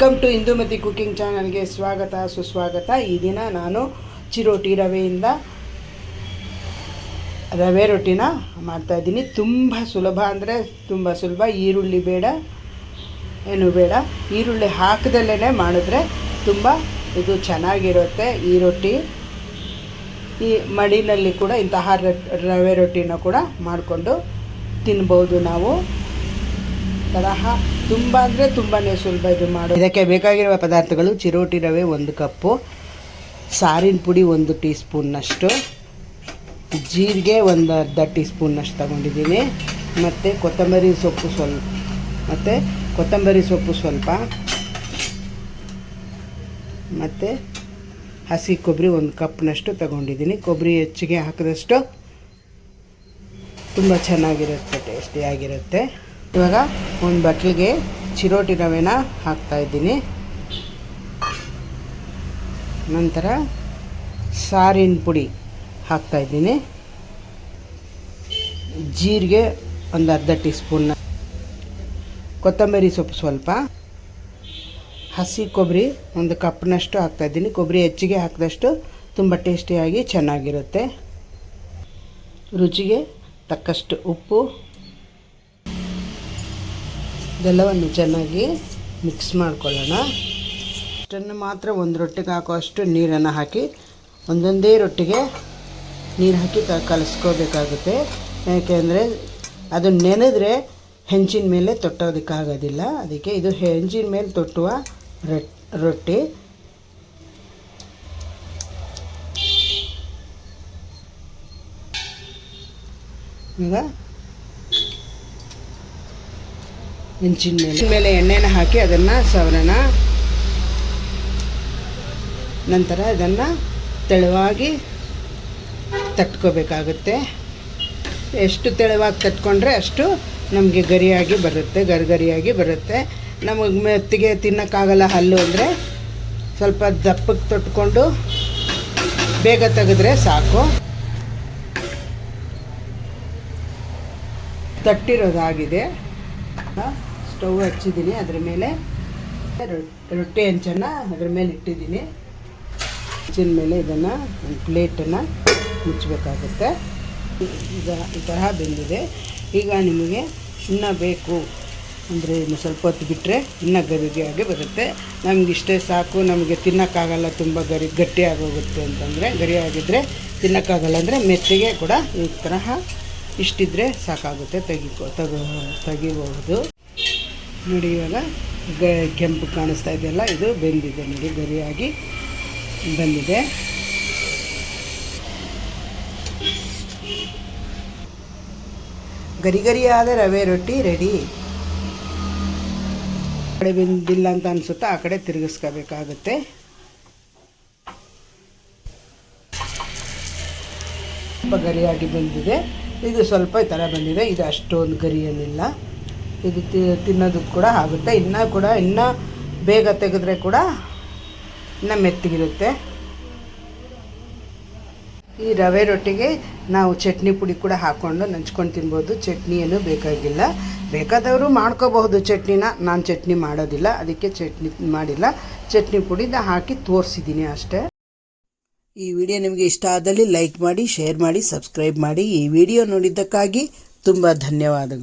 Welcome to Indumati cooking ಚಾನಲ್ಗೆ ಸ್ವಾಗತ, ಸುಸ್ವಾಗತ. ಈ ದಿನ ನಾನು ಚಿರೋಟಿ ರವೆಯಿಂದ ರವೆ ರೊಟ್ಟಿನ ಮಾಡ್ತಾಯಿದ್ದೀನಿ ತುಂಬ ಸುಲಭ ಅಂದರೆ ತುಂಬ ಸುಲಭ. ಈರುಳ್ಳಿ ಬೇಡ, ಏನು ಬೇಡ. ಈರುಳ್ಳಿ ಹಾಕದಲ್ಲೇ ಮಾಡಿದ್ರೆ ತುಂಬ ಇದು ಚೆನ್ನಾಗಿರುತ್ತೆ ಈ ರೊಟ್ಟಿ. ಈ ಮಡಿನಲ್ಲಿ ಕೂಡ ಇಂತಹ ರವೆ ರೊಟ್ಟಿನ ಕೂಡ ಮಾಡಿಕೊಂಡು ತಿನ್ಬೋದು ನಾವು. ತರಹ ತುಂಬ ಅಂದರೆ ತುಂಬಾ ಸುಲಭ ಇದು ಮಾಡೋ ಇದಕ್ಕೆ ಬೇಕಾಗಿರುವ ಪದಾರ್ಥಗಳು ಚಿರೋಟಿ ರವೆ ಒಂದು ಕಪ್ಪು, ಸಾರಿನ ಪುಡಿ ಒಂದು ಟೀ ಸ್ಪೂನ್ನಷ್ಟು ಜೀರಿಗೆ ಒಂದು ಅರ್ಧ ಟೀ ಸ್ಪೂನ್ನಷ್ಟು ತಗೊಂಡಿದ್ದೀನಿ. ಮತ್ತು ಕೊತ್ತಂಬರಿ ಸೊಪ್ಪು ಸ್ವಲ್ಪ, ಮತ್ತು ಕೊತ್ತಂಬರಿ ಸೊಪ್ಪು ಸ್ವಲ್ಪ, ಮತ್ತು ಹಸಿ ಕೊಬ್ಬರಿ ಒಂದು ಕಪ್ನಷ್ಟು ತಗೊಂಡಿದ್ದೀನಿ. ಕೊಬ್ಬರಿ ಹೆಚ್ಚಿಗೆ ಹಾಕಿದಷ್ಟು ತುಂಬ ಚೆನ್ನಾಗಿರುತ್ತೆ, ಟೇಸ್ಟಿಯಾಗಿರುತ್ತೆ. ಇವಾಗ ಒಂದು ಬಟ್ಲಿಗೆ ಚಿರೋಟಿ ರವೆನ ಹಾಕ್ತಾಯಿದ್ದೀನಿ ನಂತರ ಸಾರಿನ ಪುಡಿ ಹಾಕ್ತಾಯಿದ್ದೀನಿ ಜೀರಿಗೆ ಒಂದು ಅರ್ಧ ಟೀ ಸ್ಪೂನ್ ಕೊತ್ತಂಬರಿ ಸೊಪ್ಪು ಸ್ವಲ್ಪ. ಹಸಿ ಕೊಬ್ಬರಿ ಒಂದು ಕಪ್ನಷ್ಟು ಹಾಕ್ತಾಯಿದ್ದೀನಿ ಕೊಬ್ಬರಿ ಹೆಚ್ಚಿಗೆ ಹಾಕಿದಷ್ಟು ತುಂಬ ಟೇಸ್ಟಿಯಾಗಿ ಚೆನ್ನಾಗಿರುತ್ತೆ. ರುಚಿಗೆ ತಕ್ಕಷ್ಟು ಉಪ್ಪು ಇದೆಲ್ಲವನ್ನು ಚೆನ್ನಾಗಿ ಮಿಕ್ಸ್ ಮಾಡ್ಕೊಳ್ಳೋಣ. ಇಷ್ಟನ್ನು ಮಾತ್ರ ಒಂದು ರೊಟ್ಟಿಗೆ ಹಾಕುವಷ್ಟು ನೀರನ್ನು ಹಾಕಿ, ಒಂದೊಂದೇ ರೊಟ್ಟಿಗೆ ನೀರು ಹಾಕಿ ಕ ಕಲಿಸ್ಕೋಬೇಕಾಗುತ್ತೆ. ಯಾಕೆಂದರೆ ಅದು ನೆನೆದ್ರೆ ಹೆಂಚಿನ ಮೇಲೆ ತೊಟ್ಟೋದಕ್ಕಾಗೋದಿಲ್ಲ. ಅದಕ್ಕೆ ಇದು ಹೆಂಚಿನ ಮೇಲೆ ತೊಟ್ಟುವ ರೊಟ್ ರೊಟ್ಟಿ. ಈಗ ಹೆಂಚಿನ ಮೇಲೆ ಮೇಲೆ ಎಣ್ಣೆನ ಹಾಕಿ ಅದನ್ನು ಸವರಣ ನಂತರ ಅದನ್ನು ತೆಳುವಾಗಿ ತಟ್ಕೋಬೇಕಾಗುತ್ತೆ. ಎಷ್ಟು ತೆಳುವಾಗಿ ತಟ್ಕೊಂಡ್ರೆ ಅಷ್ಟು ನಮಗೆ ಗರಿಯಾಗಿ ಬರುತ್ತೆ, ಗರಿಗರಿಯಾಗಿ ಬರುತ್ತೆ. ನಮಗೆ ಮೆತ್ತಿಗೆ ತಿನ್ನೋಕ್ಕಾಗಲ್ಲ ಹಲ್ಲು ಅಂದರೆ ಸ್ವಲ್ಪ ದಪ್ಪಕ್ಕೆ ತೊಟ್ಕೊಂಡು ಬೇಗ ತೆಗೆದ್ರೆ ಸಾಕು. ತಟ್ಟಿರೋದಾಗಿದೆ. ಸ್ಟವ್ ಹಚ್ಚಿದ್ದೀನಿ. ಅದ್ರ ಮೇಲೆ ರೊಟ್ಟಿ ಹಂಚನ್ನ ಅದ್ರ ಮೇಲೆ ಇಟ್ಟಿದ್ದೀನಿ. ಹಂಚಿನ ಮೇಲೆ ಇದನ್ನು ಒಂದು ಪ್ಲೇಟನ್ನು ಮುಚ್ಚಬೇಕಾಗುತ್ತೆ. ಈಗ ಈ ತರಹ ಬೆಂದಿದೆ. ಈಗ ನಿಮಗೆ ಇನ್ನೂ ಬೇಕು ಅಂದರೆ ಇನ್ನು ಸ್ವಲ್ಪ ಹೊತ್ತು ಬಿಟ್ಟರೆ ಇನ್ನೂ ಗರಿಗೆಯಾಗಿ ಬರುತ್ತೆ. ನಮ್ಗೆ ಇಷ್ಟೇ ಸಾಕು. ನಮಗೆ ತಿನ್ನೋಕ್ಕಾಗಲ್ಲ, ತುಂಬ ಗರಿ, ಗಟ್ಟಿಯಾಗೋಗುತ್ತೆ ಅಂತಂದರೆ ಗರಿಯಾಗಿದ್ದರೆ ತಿನ್ನೋಕ್ಕಾಗಲ್ಲ ಅಂದರೆ ಮೆತ್ತಿಗೆ ಕೂಡ ಈ ತರಹ ಇಷ್ಟಿದ್ರೆ ಸಾಕಾಗುತ್ತೆ. ತೆಗಿಕೊ, ತಗೋ ತೆಗಿಬಹುದು ನೋಡಿ ಇವಾಗ ಗ ಕೆಂಪು ಕಾಣಿಸ್ತಾ ಇದೆಯಲ್ಲ ಇದು ಬೆಂದಿದೆ ನೋಡಿ, ಗರಿಯಾಗಿ ಬಂದಿದೆ. ಗರಿ ಗರಿಯಾದ ರವೆ ರೊಟ್ಟಿ ರೆಡಿ ಕಡೆ ಬೆಂದಿಲ್ಲ ಅಂತ ಅನ್ಸುತ್ತೆ, ಆ ಕಡೆ ತಿರುಗಿಸ್ಕೋಬೇಕಾಗುತ್ತೆ. ಸ್ವಲ್ಪ ಗರಿಯಾಗಿ ಬಂದಿದೆ. ಇದು ಸ್ವಲ್ಪ ಈ ಥರ ಬಂದಿದೆ. ಇದು ಅಷ್ಟೊಂದು ಗರಿ ಏನಿಲ್ಲ ಇದು ತಿನ್ನೋದಕ್ಕೆ ಕೂಡ ಆಗುತ್ತೆ. ಇನ್ನೂ ಕೂಡ, ಇನ್ನೂ ಬೇಗ ತೆಗೆದ್ರೆ ಕೂಡ ಇನ್ನೂ ಮೆತ್ತಗಿರುತ್ತೆ. ಈ ರವೆ ರೊಟ್ಟಿಗೆ ನಾವು ಚಟ್ನಿ ಪುಡಿ ಕೂಡ ಹಾಕ್ಕೊಂಡು ನಂಚ್ಕೊಂಡು ತಿನ್ಬೋದು. ಚಟ್ನಿ ಏನು ಬೇಕಾಗಿಲ್ಲ. ಬೇಕಾದವರು ಮಾಡ್ಕೋಬಹುದು ಚಟ್ನಿನ. ನಾನು ಚಟ್ನಿ ಮಾಡೋದಿಲ್ಲ. ಅದಕ್ಕೆ ಚಟ್ನಿ ಮಾಡಿಲ್ಲ. ಚಟ್ನಿ ಪುಡಿನ ಹಾಕಿ ತೋರಿಸಿದ್ದೀನಿ ಅಷ್ಟೇ. ಈ ವಿಡಿಯೋ ನಿಮಗೆ ಇಷ್ಟ ಆದಲ್ಲಿ ಲೈಕ್ ಮಾಡಿ, ಶೇರ್ ಮಾಡಿ, ಸಬ್ಸ್ಕ್ರೈಬ್ ಮಾಡಿ. ಈ ವಿಡಿಯೋ ನೋಡಿದ್ದಕ್ಕಾಗಿ ತುಂಬ ಧನ್ಯವಾದಗಳು.